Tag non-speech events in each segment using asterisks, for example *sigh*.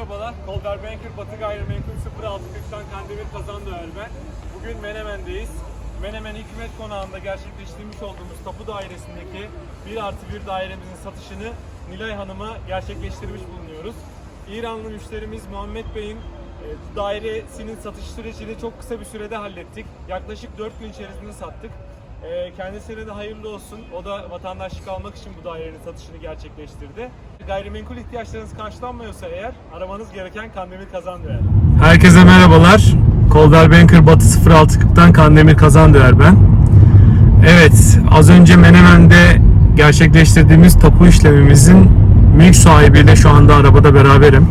merhabalar. Kolber Banker Batı Gayrimenkul 0640'tan Kandemir Kazandöğer ben. Bugün Menemen'deyiz. Menemen Hikmet Konağı'nda gerçekleştirmiş olduğumuz tapu dairesindeki 1 artı 1 dairemizin satışını Nilay Hanım'a gerçekleştirmiş bulunuyoruz. İranlı müşterimiz Muhammed Bey'in e, dairesinin satış sürecini çok kısa bir sürede hallettik. Yaklaşık 4 gün içerisinde sattık. E, Kendisine de hayırlı olsun. O da vatandaşlık almak için bu dairenin satışını gerçekleştirdi. Gayrimenkul ihtiyaçlarınız karşılanmıyorsa eğer aramanız gereken Kandemir Kazandöğer. Herkese merhabalar. Kolder Banker Batı 0640'tan Kandemir Kazandöğer ben. Evet, az önce Menemen'de gerçekleştirdiğimiz tapu işlemimizin mülk sahibiyle şu anda arabada beraberim.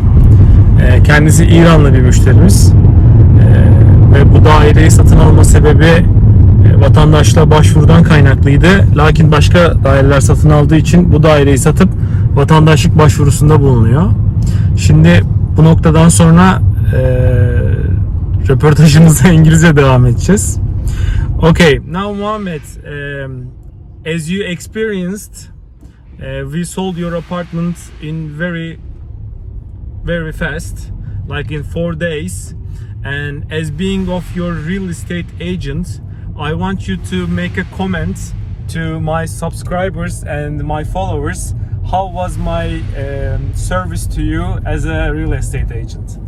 Ee, Kendisi İranlı bir müşterimiz. Ee, Ve bu daireyi satın alma sebebi e, vatandaşlığa başvurudan kaynaklıydı. Lakin başka daireler satın aldığı için bu daireyi satıp vatandaşlık başvurusunda bulunuyor. Şimdi bu noktadan sonra e, röportajımıza *laughs* İngilizce devam edeceğiz. Okay, now Muhammed, um, as you experienced, uh, we sold your apartment in very, very fast, like in four days. And as being of your real estate agent, I want you to make a comment to my subscribers and my followers. How was my um, service to you as a real estate agent?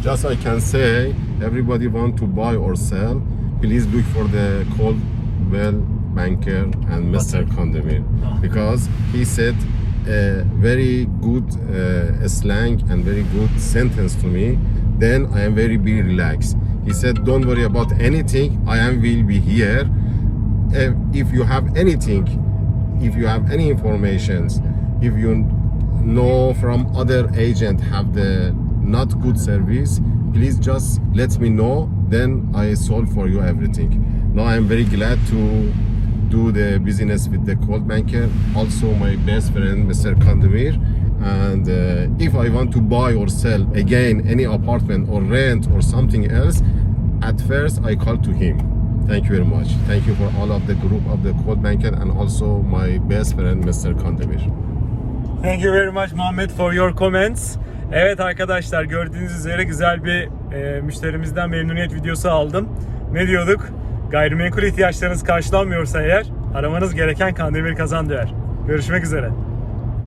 Just I can say, everybody want to buy or sell, please look for the Coldwell Banker and Mr. Kandemir because he said a very good uh, slang and very good sentence to me. Then I am very be relaxed. He said, "Don't worry about anything. I am will be here. Uh, if you have anything, if you have any informations, if you know from other agent have the not good service, please just let me know. Then I solve for you everything. Now I am very glad to do the business with the cold banker. Also my best friend, Mr. Kandemir. And uh, if I want to buy or sell again any apartment or rent or something else, at first I call to him. Thank you very much. Thank you for all of the group of the cold banker and also my best friend, Mr. Kandemir. Thank you very much Muhammed for your comments. Evet arkadaşlar gördüğünüz üzere güzel bir e, müşterimizden memnuniyet videosu aldım. Ne diyorduk? Gayrimenkul ihtiyaçlarınız karşılanmıyorsa eğer aramanız gereken Kandemir Kazandöğer. Görüşmek üzere.